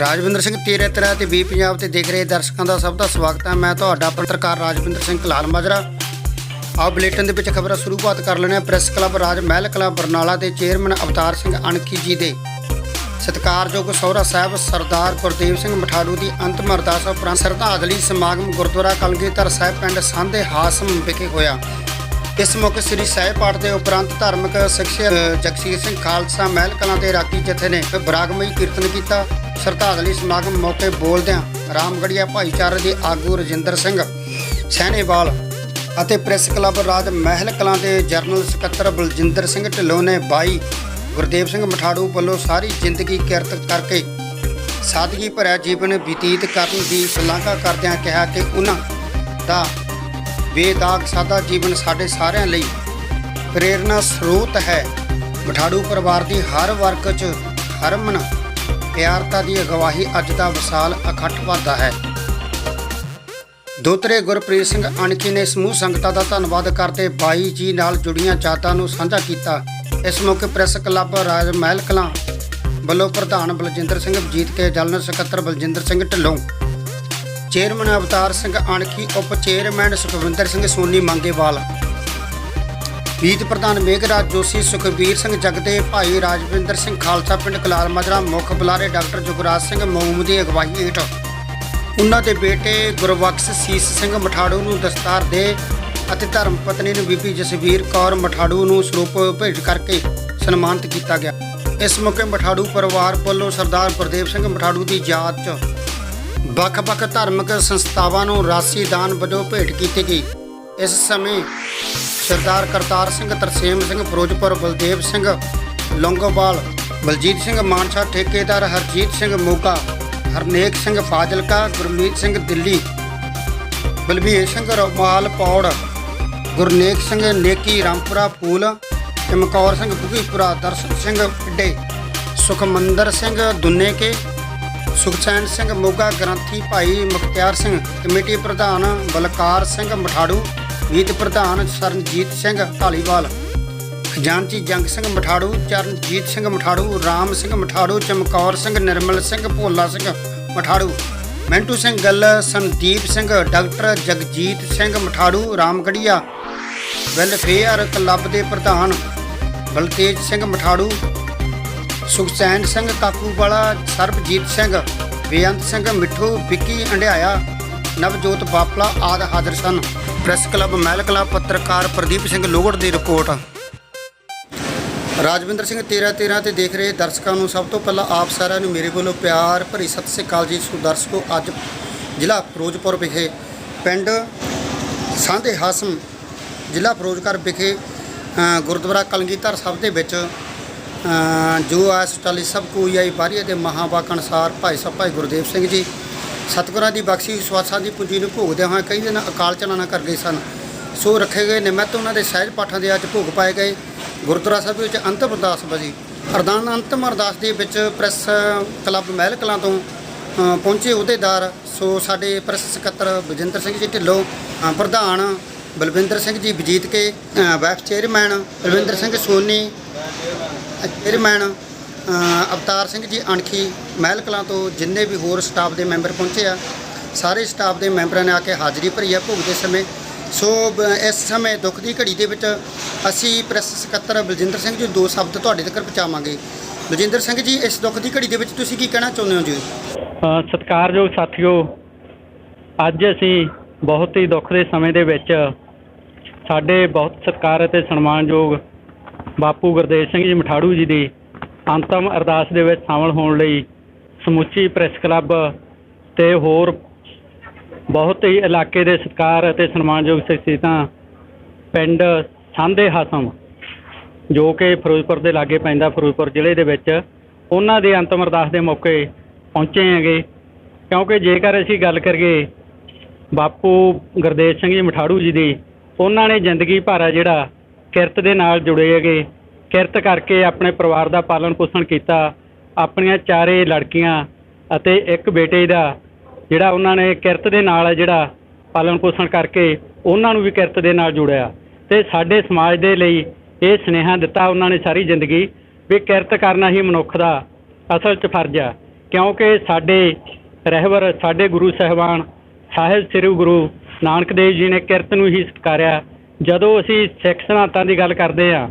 ਰਾਜਵਿੰਦਰ ਸਿੰਘ ਤੇਰੇ ਤੇਰਾ ਤੇ ਵੀ ਪੰਜਾਬ ਤੇ ਦੇਖ ਰਹੇ ਦਰਸ਼ਕਾਂ ਦਾ ਸਭ ਦਾ ਸਵਾਗਤ ਹੈ। ਮੈਂ ਤੁਹਾਡਾ ਪੱਤਰਕਾਰ ਰਾਜਵਿੰਦਰ ਸਿੰਘ ਕਲਾਲ ਮਾਜਰਾ। ਆਓ ਬੁਲੇਟਿਨ ਦੇ ਵਿੱਚ ਖਬਰਾਂ ਸ਼ੁਰੂਆਤ ਕਰ ਲੈਣੇ ਆ ਪ੍ਰੈਸ ਕਲੱਬ ਰਾਜ ਮਹਿਲ ਕਲਾ ਬਰਨਾਲਾ ਦੇ ਚੇਅਰਮੈਨ ਅਵਤਾਰ ਸਿੰਘ ਅਣਖੀ ਜੀ ਦੇ ਸਤਿਕਾਰਯੋਗ ਸਹੁਰਾ ਸਾਹਿਬ ਸਰਦਾਰ ਗੁਰਦੇਵ ਸਿੰਘ ਮਠਾੜੂ ਦੀ ਅੰਤਮ ਅਰਦਾਸ ਉਪਰੰਤ ਸ਼ਰਧਾਂਜਲੀ ਸਮਾਗਮ ਗੁਰਦੁਆਰਾ ਕਲਗੀਧਰ ਸਾਹਿਬ ਪਿੰਡ ਸੰਧੇ ਹਾਸਮ ਵਿਖੇ ਹੋਇਆ। ਇਸ ਮੌਕੇ ਸ੍ਰੀ ਸਾਹਿਬ ਪਾਠ ਦੇ ਉਪਰੰਤ ਧਾਰਮਿਕ ਸਿੱਖਿਆ ਜਗਸੀਰ ਸਿੰਘ ਖਾਲਸਾ ਮਹਿਲ ਕਲਾਂ ਦੇ ਰਾਗੀ ਜਥੇ ਨੇ ਬਰਾਗਮਈ ਕੀਰਤਨ ਕੀਤਾ। ਸ਼ਰਧਾਂਜਲੀ ਸਮਾਗਮ ਮੌਕੇ ਬੋਲਦਿਆਂ ਰਾਮਗੜੀਆ ਭਾਈਚਾਰੇ ਦੇ ਆਗੂ ਰਜਿੰਦਰ ਸਿੰਘ, ਸੈਣੇਵਾਲ ਅਤੇ ਪ੍ਰੈਸ ਕਲੱਬ ਰਾਜ ਮਹਿਲ ਕਲਾਂ ਦੇ ਜਰਨਲ ਸਕੱਤਰ ਬਲਜਿੰਦਰ ਸਿੰਘ ਢਿੱਲੋਂ ਨੇ ਬਾਈ ਗੁਰਦੇਵ ਸਿੰਘ ਮਠਾੜੂ ਵੱਲੋਂ ਸਾਰੀ ਜ਼ਿੰਦਗੀ ਕਿਰਤ ਕਰਕੇ ਸਾਦਗੀ ਭਰਿਆ ਜੀਵਨ ਬਤੀਤ ਕਰਨ ਦੀ ਸ਼ਲਾਘਾ ਕਰਦਿਆਂ ਕਿਹਾ ਕਿ ਉਹਨਾਂ ਦਾ ਬੇਦਾਗ ਸਾਦਾ ਜੀਵਨ ਸਾਡੇ ਸਾਰਿਆਂ ਲਈ ਪ੍ਰੇਰਨਾ ਸਰੋਤ ਹੈ। ਮਠਾੜੂ ਪਰਿਵਾਰ ਦੀ ਹਰ ਵਰਗ 'ਚ ਹਰਮਨ ਪਿਆਰਤਾ ਦੀ ਅਗਵਾਈ ਅੱਜ ਦਾ ਵਿਸਾਲ ਇਕੱਠ ਵਧਦਾ ਹੈ। ਦੋਤਰੇ ਗੁਰਪ੍ਰੀਤ ਸਿੰਘ ਅਣਖੀ ਨੇ ਸਮੂਹ ਸੰਗਤਾਂ ਦਾ ਧੰਨਵਾਦ ਕਰਦੇ ਬਾਈ ਜੀ ਨਾਲ ਜੁੜੀਆਂ ਯਾਦਾਂ ਨੂੰ ਸਾਂਝਾ ਕੀਤਾ। ਇਸ ਮੌਕੇ ਪ੍ਰੈਸ ਕਲੱਬ ਰਾਜ ਮਹਿਲ ਕਲਾਂ ਵੱਲੋਂ ਪ੍ਰਧਾਨ ਬਲਜਿੰਦਰ ਸਿੰਘ ਵਜੀਤ ਕੇ ਜਨਰਲ ਸਕੱਤਰ ਬਲਜਿੰਦਰ ਸਿੰਘ ਢਿੱਲੋਂ। ਚੇਅਰਮੈਨ ਅਵਤਾਰ ਸਿੰਘ ਅਣਖੀ, ਉਪ ਚੇਅਰਮੈਨ ਸੁਖਵਿੰਦਰ ਸਿੰਘ ਸੋਨੀ ਮੰਗੇਵਾਲ। ਵੀਤ ਪ੍ਰਧਾਨ ਮੇਘਰਾਜ ਜੋਸ਼ੀ, ਸੁਖਬੀਰ ਸਿੰਘ ਜਗਦੇ, ਭਾਈ ਰਾਜਵਿੰਦਰ ਸਿੰਘ ਖਾਲਸਾ ਪਿੰਡ ਕਲਾਲ ਮਾਜਰਾ, ਮੁੱਖ ਬੁਲਾਰੇ ਡਾਕਟਰ ਜੁਗਰਾਜ ਸਿੰਘ ਮੋਮ ਦੀ ਅਗਵਾਈ ਹੇਠ ਉਹਨਾਂ ਦੇ ਬੇਟੇ ਗੁਰਬਖਸ਼ ਸੀਸ ਸਿੰਘ ਮਠਾੜੂ ਨੂੰ ਦਸਤਾਰ ਦੇ ਅਤੇ ਧਰਮ ਪਤਨੀ ਨੂੰ ਬੀਬੀ ਜਸਵੀਰ ਕੌਰ ਮਠਾੜੂ ਨੂੰ ਸਰੂਪ ਭੇਟ ਕਰਕੇ ਸਨਮਾਨਿਤ ਕੀਤਾ ਗਿਆ। ਇਸ ਮੌਕੇ ਮਠਾੜੂ ਪਰਿਵਾਰ ਵੱਲੋਂ ਸਰਦਾਰ ਗੁਰਦੇਵ ਸਿੰਘ ਮਠਾੜੂ ਦੀ ਯਾਦ 'ਚ ਵੱਖ-ਵੱਖ ਧਾਰਮਿਕ ਸੰਸਥਾਵਾਂ ਨੂੰ ਰਾਸ਼ੀ ਦਾਨ ਵਜੋਂ ਭੇਟ ਕੀਤੀ ਗਈ। ਇਸ ਸਮੇਂ ਸਰਦਾਰ ਕਰਤਾਰ ਸਿੰਘ, ਤਰਸੇਮ ਸਿੰਘ, ਫਿਰੋਜ਼ਪੁਰ ਬਲਦੇਵ ਸਿੰਘ, ਲੌਂਗੋਵਾਲ, ਬਲਜੀਤ ਸਿੰਘ ਮਾਨਸਾ, ਠੇਕੇਦਾਰ ਹਰਜੀਤ ਸਿੰਘ ਮੋਗਾ, ਹਰਨੇਕ ਸਿੰਘ ਫਾਜ਼ਿਲਕਾ, ਗੁਰਮੀਤ ਸਿੰਘ ਦਿੱਲੀ, ਬਲਬੀਰ ਸਿੰਘ ਰਮਾਲ ਪੌੜ, ਗੁਰਨੇਕ ਸਿੰਘ ਨੇਕੀ, ਰਾਮਪੁਰਾ ਪੂਲ ਚਮਕੌਰ ਸਿੰਘ ਬੁਗੀਪੁਰਾ ਦਰਸ਼ਨ ਸਿੰਘ ਪਿੱਡੇ, ਸੁਖਮੰਦਰ ਸਿੰਘ ਦੁੰਨੇਕੇ ਸੁਖਚੈਨ ਸਿੰਘ ਮੋਗਾ, ਗ੍ਰੰਥੀ ਭਾਈ ਮੁਖਤਿਆਰ ਸਿੰਘ, ਕਮੇਟੀ ਪ੍ਰਧਾਨ ਬਲਕਾਰ ਸਿੰਘ ਮਠਾੜੂ ਵੀਤ ਪ੍ਰਧਾਨ ਸਰਨਜੀਤ ਸਿੰਘ ਢਾਲੀਵਾਲ, ਖਜ਼ਾਨਚੀ ਜੰਗ ਸਿੰਘ ਮਠਾੜੂ, ਚਰਨਜੀਤ ਸਿੰਘ ਮਠਾੜੂ, ਰਾਮ ਸਿੰਘ ਮਠਾੜੂ, ਚਮਕੌਰ ਸਿੰਘ, ਨਿਰਮਲ ਸਿੰਘ, ਭੋਲਾ ਸਿੰਘ ਮਠਾੜੂ, ਮੈਂਟੂ ਸਿੰਘ ਗੱਲ, Sandeep Singh, doctor Jagjit Singh Matharu, Ramgarhia, welfare club ਦੇ ਪ੍ਰਧਾਨ ਬਲਤੇਜ ਸਿੰਘ ਮਠਾੜੂ ਸੁਖਚੈਨ ਸਿੰਘ ਕਾਕੂਵਾਲਾ, ਸਰਬਜੀਤ ਸਿੰਘ, ਬੇਅੰਤ ਸਿੰਘ ਮਿੱਠੂ, ਵਿੱਕੀ ਅੰਡਿਆਇਆ ਨਵਜੋਤ ਬਾਪਲਾ ਆਦਿ ਹਾਜ਼ਰ ਸਨ। ਪ੍ਰੈਸ ਕਲੱਬ ਮਹਿਲ ਕਲਾ ਪੱਤਰਕਾਰ ਪ੍ਰਦੀਪ ਸਿੰਘ ਲੋਗੜ ਦੀ ਰਿਪੋਰਟ। ਰਾਜਵਿੰਦਰ ਸਿੰਘ 13 13 ਤੇ ਦੇਖ ਰਹੇ ਦਰਸ਼ਕਾਂ ਨੂੰ ਸਭ ਤੋਂ ਪਹਿਲਾਂ ਆਪ ਸਾਰਿਆਂ ਨੂੰ ਮੇਰੇ ਵੱਲੋਂ ਪਿਆਰ ਭਰੀ ਸਤਿ ਸ੍ਰੀ ਅਕਾਲ ਜੀ। ਸੋ ਦਰਸ਼ਕੋ, ਅੱਜ ਜ਼ਿਲ੍ਹਾ ਫਿਰੋਜ਼ਪੁਰ ਵਿਖੇ ਪਿੰਡ ਸਾਂਧੇ ਹਾਸਮ ਜ਼ਿਲ੍ਹਾ ਫਿਰੋਜ਼ਪੁਰ ਵਿਖੇ ਗੁਰਦੁਆਰਾ ਕਲਗੀਧਰ ਸਾਹਿਬ ਦੇ ਵਿੱਚ ਜੋ ਆਸ ਚਾਲੀ ਸਭ ਕੋਈ ਆਈ ਬਾਰੀਏ ਦੇ ਮਹਾਵਾਕ ਅਨੁਸਾਰ ਭਾਈ ਸਾਹਿਬ, ਭਾਈ ਗੁਰਦੇਵ ਸਿੰਘ ਜੀ ਸਤਿਗੁਰਾਂ ਦੀ ਬਖਸ਼ੀ ਵਿਸ਼ਵਾਸਾਂ ਦੀ ਪੂੰਜੀ ਨੂੰ ਭੋਗਦਿਆਂ ਹੋਏ ਕਈ ਦਿਨ ਅਕਾਲ ਚਲਾਣਾ ਕਰ ਗਏ ਸਨ। ਸੋ ਰੱਖੇ ਗਏ ਨਿਮਤ ਉਹਨਾਂ ਦੇ ਸਹਿਜ ਪਾਠਾਂ ਦੇ ਅੱਜ ਭੋਗ ਪਾਏ ਗਏ। ਗੁਰਦੁਆਰਾ ਸਾਹਿਬ ਵਿੱਚ ਅੰਤਮ ਅਰਦਾਸ ਵਜੀ ਅਰਦਾਨ ਅੰਤਮ ਅਰਦਾਸ ਦੇ ਵਿੱਚ ਪ੍ਰੈਸ ਕਲੱਬ ਮਹਿਲ ਕਲਾਂ ਤੋਂ ਪਹੁੰਚੇ ਅਹੁਦੇਦਾਰ। ਸੋ ਸਾਡੇ ਪ੍ਰੈਸ ਸਕੱਤਰ ਬਜਿੰਦਰ ਸਿੰਘ ਜੀ ਢਿੱਲੋਂ ਪ੍ਰਧਾਨ ਬਲਵਿੰਦਰ ਸਿੰਘ ਜੀ ਵਜੀਤ ਕੇ ਅ, vice chairman Balwinder Singh Soni chairman Avtar Singh ji Ankhi Mahal Kalan ਤੋਂ ਜਿੰਨੇ ਵੀ ਹੋਰ ਸਟਾਫ ਦੇ ਮੈਂਬਰ ਪਹੁੰਚੇ ਆ, ਸਾਰੇ ਸਟਾਫ ਦੇ ਮੈਂਬਰਾਂ ਨੇ ਆ ਕੇ ਹਾਜ਼ਰੀ ਭਰੀ ਆ ਭੋਗਦੇ ਸਮੇਂ। ਸੋ ਇਸ ਸਮੇਂ ਦੁੱਖ ਦੀ ਘੜੀ ਦੇ ਵਿੱਚ ਅਸੀਂ ਪ੍ਰੈਸ ਸਕੱਤਰ ਬਲਜਿੰਦਰ ਸਿੰਘ ਜੀ ਦੋ ਸ਼ਬਦ ਤੁਹਾਡੇ ਤੱਕ ਪਹੁੰਚਾਵਾਂਗੇ। ਬਲਜਿੰਦਰ ਸਿੰਘ ਜੀ, ਇਸ ਦੁੱਖ ਦੀ ਘੜੀ ਦੇ ਵਿੱਚ ਤੁਸੀਂ ਕੀ ਕਹਿਣਾ ਚਾਹੁੰਦੇ ਹੋ ਜੀ? ਸਤਿਕਾਰਯੋਗ ਸਾਥੀਓ, ਅੱਜ ਅਸੀਂ ਬਹੁਤ ਹੀ ਦੁੱਖ ਦੇ ਸਮੇਂ ਦੇ ਵਿੱਚ ਸਾਡੇ ਬਹੁਤ ਸਤਿਕਾਰ ਅਤੇ ਸਨਮਾਨਯੋਗ ਬਾਪੂ ਗੁਰਦੇਵ ਸਿੰਘ ਜੀ ਮਠਾੜੂ ਜੀ ਦੀ ਅੰਤਮ ਅਰਦਾਸ ਦੇ ਵਿੱਚ ਸ਼ਾਮਲ ਹੋਣ ਲਈ ਸਮੁੱਚੀ ਪ੍ਰੈਸ ਕਲੱਬ ਤੇ ਹੋਰ ਬਹੁਤ ਹੀ ਇਲਾਕੇ ਦੇ ਸਤਿਕਾਰ ਅਤੇ ਸਨਮਾਨਯੋਗ ਸ਼ਖਸੀਅਤਾਂ ਪਿੰਡ ਸਾਂਦੇ ਹਾਸਮ, ਜੋ ਕਿ ਫਿਰੋਜ਼ਪੁਰ ਦੇ ਲਾਗੇ ਪੈਂਦਾ ਫਿਰੋਜ਼ਪੁਰ ਜ਼ਿਲ੍ਹੇ ਦੇ ਵਿੱਚ, ਉਹਨਾਂ ਦੇ ਅੰਤਮ ਅਰਦਾਸ ਦੇ ਮੌਕੇ ਪਹੁੰਚੇ ਹੈਗੇ। ਕਿਉਂਕਿ ਜੇਕਰ ਅਸੀਂ ਗੱਲ ਕਰੀਏ ਬਾਪੂ ਗੁਰਦੇਵ ਸਿੰਘ ਜੀ ਮਠਾੜੂ ਜੀ ਦੀ, ਉਹਨਾਂ ਨੇ ਜ਼ਿੰਦਗੀ ਭਰ ਆ ਜਿਹੜਾ ਕਿਰਤ ਦੇ ਨਾਲ ਜੁੜੇ ਹੈਗੇ। ਕਿਰਤ ਕਰਕੇ ਆਪਣੇ ਪਰਿਵਾਰ ਦਾ ਪਾਲਣ ਪੋਸ਼ਣ ਕੀਤਾ। ਆਪਣੀਆਂ ਚਾਰੇ ਲੜਕੀਆਂ ਅਤੇ ਇੱਕ ਬੇਟੇ ਦਾ ਜਿਹੜਾ ਉਹਨਾਂ ਨੇ ਕਿਰਤ ਦੇ ਨਾਲ ਜਿਹੜਾ ਪਾਲਣ ਪੋਸ਼ਣ ਕਰਕੇ ਉਹਨਾਂ ਨੂੰ ਵੀ ਕਿਰਤ ਦੇ ਨਾਲ ਜੋੜਿਆ। ਤੇ ਸਾਡੇ ਸਮਾਜ ਦੇ ਲਈ ਇਹ ਸੁਨੇਹਾ ਦਿੱਤਾ ਉਹਨਾਂ ਨੇ ਸਾਰੀ ਜ਼ਿੰਦਗੀ ਵੀ ਕਿਰਤ ਕਰਨਾ ਹੀ ਮਨੁੱਖ ਦਾ ਅਸਲ 'ਚ ਫਰਜ਼ ਆ। ਕਿਉਂਕਿ ਸਾਡੇ ਰਹਿਬਰ, ਸਾਡੇ ਗੁਰੂ ਸਾਹਿਬਾਨ, ਸਾਹਿਬ ਸ੍ਰੀ ਗੁਰੂ ਨਾਨਕ ਦੇਵ ਜੀ ਨੇ ਕਿਰਤ ਨੂੰ ਹੀ ਸਤਿਕਾਰਿਆ। ਜਦੋਂ ਅਸੀਂ ਸਿੱਖ ਸਿਧਾਂਤਾਂ ਦੀ ਗੱਲ ਕਰਦੇ ਆ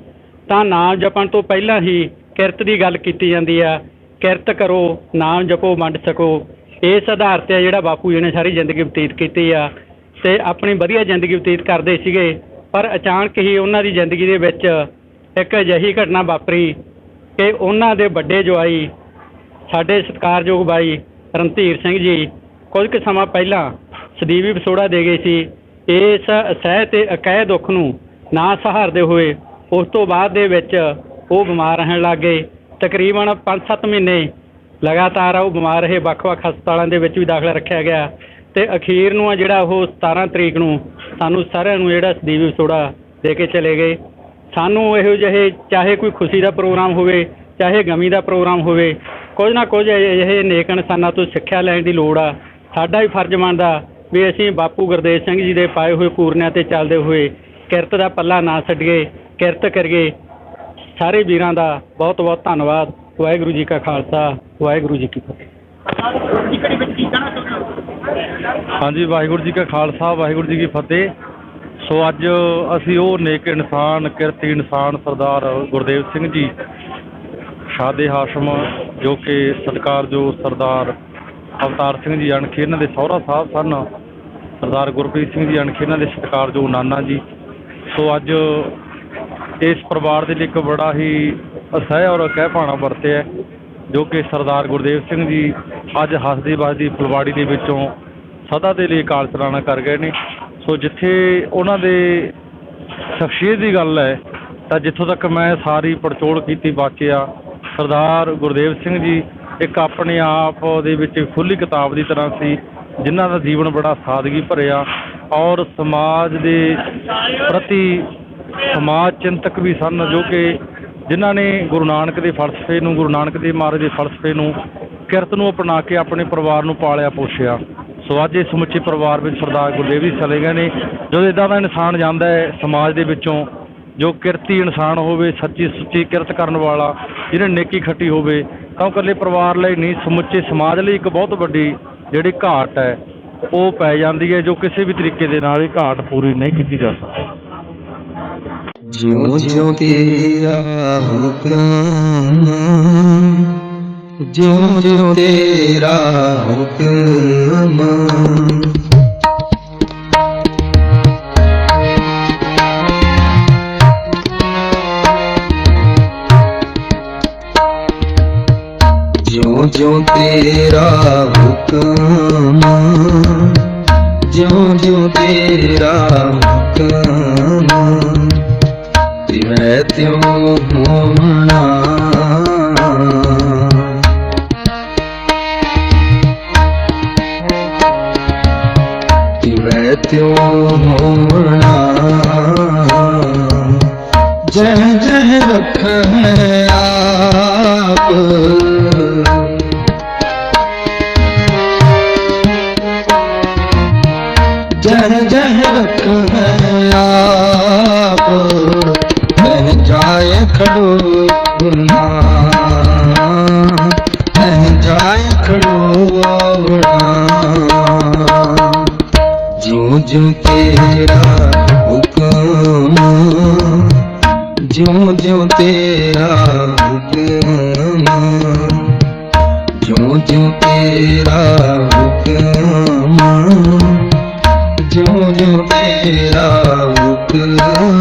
ਤਾਂ ਨਾਮ ਜਪਣ ਤੋਂ ਪਹਿਲਾਂ ਹੀ ਕਿਰਤ ਦੀ ਗੱਲ ਕੀਤੀ ਜਾਂਦੀ ਆ। ਕਿਰਤ ਕਰੋ, ਨਾਮ ਜਪੋ, ਵੰਡ ਸਕੋ। ਇਸ ਆਧਾਰ ਤੇ ਜਿਹੜਾ ਬਾਪੂ ਜੀ ਨੇ ਸਾਰੀ ਜ਼ਿੰਦਗੀ ਬਤੀਤ ਕੀਤੀ ਆ ਤੇ ਆਪਣੀ ਵਧੀਆ ਜ਼ਿੰਦਗੀ ਬਤੀਤ ਕਰਦੇ ਸੀਗੇ। ਪਰ ਅਚਾਨਕ ਹੀ ਉਹਨਾਂ ਦੀ ਜ਼ਿੰਦਗੀ ਦੇ ਵਿੱਚ ਇੱਕ ਅਜਿਹੀ ਘਟਨਾ ਵਾਪਰੀ ਕਿ ਉਹਨਾਂ ਦੇ ਵੱਡੇ ਜਵਾਈ, ਸਾਡੇ ਸਤਿਕਾਰਯੋਗ ਬਾਈ ਰਣਧੀਰ ਸਿੰਘ ਜੀ ਕੁਝ ਕੁ ਸਮਾਂ ਪਹਿਲਾਂ ਸਦੀਵੀ ਵਿਛੋੜਾ ਦੇ ਗਏ ਸੀ। ਇਸ ਅਸਹਿ ਤੇ ਅਕਹਿ ਦੁੱਖ ਨੂੰ ਨਾ ਸਹਾਰਦੇ ਹੋਏ ਉਸ ਤੋਂ ਬਾਅਦ ਦੇ ਵਿੱਚ ਉਹ ਬਿਮਾਰ ਰਹਿਣ ਲੱਗ ਗਏ। ਤਕਰੀਬਨ 5-7 ਮਹੀਨੇ ਲਗਾਤਾਰ ਉਹ ਬਿਮਾਰ ਰਹੇ। ਵੱਖ-ਵੱਖ ਹਸਪਤਾਲਾਂ ਦੇ ਵਿੱਚ ਵੀ ਦਾਖਲਾ ਰੱਖਿਆ ਗਿਆ। ਤੇ ਅਖੀਰ ਨੂੰ ਆ ਜਿਹੜਾ ਉਹ 17 ਤਰੀਕ ਨੂੰ ਸਾਨੂੰ ਸਾਰਿਆਂ ਨੂੰ ਜਿਹੜਾ ਸਦੀਵੀ ਵਿਛੋੜਾ ਦੇ ਕੇ ਚਲੇ ਗਏ। ਸਾਨੂੰ ਇਹੋ ਜਿਹੇ ਚਾਹੇ ਕੋਈ ਖੁਸ਼ੀ ਦਾ ਪ੍ਰੋਗਰਾਮ ਹੋਵੇ, ਚਾਹੇ ਗਮੀ ਦਾ ਪ੍ਰੋਗਰਾਮ ਹੋਵੇ, ਕੁਝ ਨਾ ਕੁਝ ਇਹ ਨੇਕ ਇਨਸਾਨਾਂ ਤੋਂ ਸਿੱਖਿਆ ਲੈਣ ਦੀ ਲੋੜ ਆ। ਸਾਡਾ ਵੀ ਫਰਜ਼ ਬਣਦਾ ਵੀ ਅਸੀਂ ਬਾਪੂ ਗੁਰਦੇਵ ਸਿੰਘ ਜੀ ਦੇ ਪਾਏ ਹੋਏ ਪੂਰਨਿਆਂ ਤੇ ਚੱਲਦੇ ਹੋਏ ਕਿਰਤ ਦਾ ਪੱਲਾ ਨਾ ਛੱਡੀਏ। ਕਿਰਤ ਕਰੀਏ। ਸਾਰੇ ਵੀਰਾਂ ਦਾ ਬਹੁਤ ਬਹੁਤ ਧੰਨਵਾਦ। ਵਾਹਿਗੁਰੂ ਜੀ ਕਾ ਖਾਲਸਾ, ਵਾਹਿਗੁਰੂ ਜੀ ਕੀ ਫਤਿਹ। ਹਾਂਜੀ, ਵਾਹਿਗੁਰੂ ਜੀ ਕਾ ਖਾਲਸਾ, ਵਾਹਿਗੁਰੂ ਜੀ ਕੀ ਫਤਿਹ। ਸੋ ਅੱਜ ਅਸੀਂ ਉਹ ਨੇਕ ਇਨਸਾਨ, ਕਿਰਤੀ ਇਨਸਾਨ ਸਰਦਾਰ ਗੁਰਦੇਵ ਸਿੰਘ ਜੀ, ਸ਼ਾਦੇ ਹਾਸ਼ਮ, ਜੋ ਕਿ ਸਤਿਕਾਰਯੋਗ ਸਰਦਾਰ ਅਵਤਾਰ ਸਿੰਘ ਜੀ ਅਣਖੀ ਇਹਨਾਂ ਦੇ ਸਹੁਰਾ ਸਾਹਿਬ ਸਨ। ਸਰਦਾਰ ਗੁਰਪ੍ਰੀਤ ਸਿੰਘ ਜੀ ਅਣਖੀ ਇਹਨਾਂ ਦੇ ਸਤਿਕਾਰਯੋਗ ਨਾਨਾ ਜੀ। ਸੋ ਅੱਜ ਇਸ ਪਰਿਵਾਰ ਦੇ ਲਈ ਇੱਕ ਬੜਾ ਹੀ ਅਸਹਿ ਔਰ ਕਹਿ ਭਾਣਾ ਵਰਤਿਆ ਜੋ ਕਿ ਸਰਦਾਰ ਗੁਰਦੇਵ ਸਿੰਘ ਜੀ ਅੱਜ ਹੱਸਦੀ ਵਸਦੀ ਫੁਲਵਾੜੀ ਦੇ ਵਿੱਚੋਂ ਸਦਾ ਦੇ ਲਈ ਕਾਲ ਚਲਾਣਾ ਕਰ ਗਏ ਨੇ। ਸੋ ਜਿੱਥੇ ਉਹਨਾਂ ਦੇ ਸ਼ਖਸੀਅਤ ਦੀ ਗੱਲ ਹੈ, ਤਾਂ ਜਿੱਥੋਂ ਤੱਕ ਮੈਂ ਸਾਰੀ ਪੜਚੋਲ ਕੀਤੀ, ਵਾਕਿਆ ਸਰਦਾਰ ਗੁਰਦੇਵ ਸਿੰਘ ਜੀ ਇੱਕ ਆਪਣੇ ਆਪ ਦੇ ਵਿੱਚ ਖੁੱਲੀ ਕਿਤਾਬ ਦੀ ਤਰ੍ਹਾਂ ਸੀ, ਜਿਨ੍ਹਾਂ ਦਾ ਜੀਵਨ ਬੜਾ ਸਾਦਗੀ ਭਰਿਆ ਔਰ ਸਮਾਜ ਦੇ ਪ੍ਰਤੀ ਸਮਾਜ ਚਿੰਤਕ ਵੀ ਸਨ ਜੋ ਕਿ ਜਿਨ੍ਹਾਂ ਨੇ ਗੁਰੂ ਨਾਨਕ ਦੇ ਫਲਸਫੇ ਨੂੰ, ਗੁਰੂ ਨਾਨਕ ਦੇਵ ਮਹਾਰਾਜ ਦੇ ਫਲਸਫੇ ਨੂੰ ਕਿਰਤ ਨੂੰ ਅਪਣਾ ਕੇ ਆਪਣੇ ਪਰਿਵਾਰ ਨੂੰ ਪਾਲਿਆ, ਪੋਸ਼ਿਆ। ਸੋ ਅੱਜ ਇਹ ਸਮੁੱਚੇ ਪਰਿਵਾਰ ਵਿੱਚ ਸਰਦਾਰ ਗੁਰਦੇਵ ਜੀ ਚਲੇ ਗਏ ਨੇ। ਜਦੋਂ ਇਦਾਂ ਦਾ ਇਨਸਾਨ ਜਾਂਦਾ ਹੈ ਸਮਾਜ ਦੇ ਵਿੱਚੋਂ, ਜੋ ਕਿਰਤੀ ਇਨਸਾਨ ਹੋਵੇ, ਸੱਚੀ ਸੁੱਚੀ ਕਿਰਤ ਕਰਨ ਵਾਲਾ, ਜਿਹਨੇ ਨੇਕੀ ਖੱਟੀ ਹੋਵੇ, ਤਾਂ ਉਹ ਇਕੱਲੇ ਪਰਿਵਾਰ ਲਈ ਨਹੀਂ, ਸਮੁੱਚੇ ਸਮਾਜ ਲਈ ਇੱਕ ਬਹੁਤ ਵੱਡੀ ਜਿਹੜੀ ਘਾਟ ਹੈ, ਉਹ ਪੈ ਜਾਂਦੀ ਹੈ, ਜੋ ਕਿਸੇ ਵੀ ਤਰੀਕੇ ਦੇ ਨਾਲ ਇਹ ਘਾਟ ਪੂਰੀ ਨਹੀਂ ਕੀਤੀ ਜਾ ਸਕਦੀ। ਜਿਉ ਜਿਉ ਤੇਰਾ ਹੁਕਮ, ਜਿਉ ਜਿਉ ਤੇਰਾ ਹੁਕਮ। ਜਿਉ ਜਿਉ ਤੇਰਾ ਹੁਕਮ, ਜਿਉ ਜਿਉ ਤੇਰਾ ਹੁਕਮ। ತ್ಯೋಮಣ ತ್ಯೋಮಣ ಜಯ ಜಯ ರಖ ਖੜੋ ਗੁਨਾ ਤਹ ਜਾਏ ਖੜੋ ਗੁਨਾ ਜਿਉ ਜਿਉ ਤੇਰਾ ਹੁਕਮ ਜਿਉ ਜਿਉ ਤੇਰਾ ਹੁਕਮ ਜਿਉ ਜਿਉ ਤੇਰਾ ਹੁਕਮ ਜਿਉ ਜਿਉ ਤੇਰਾ ਹੁਕਮ।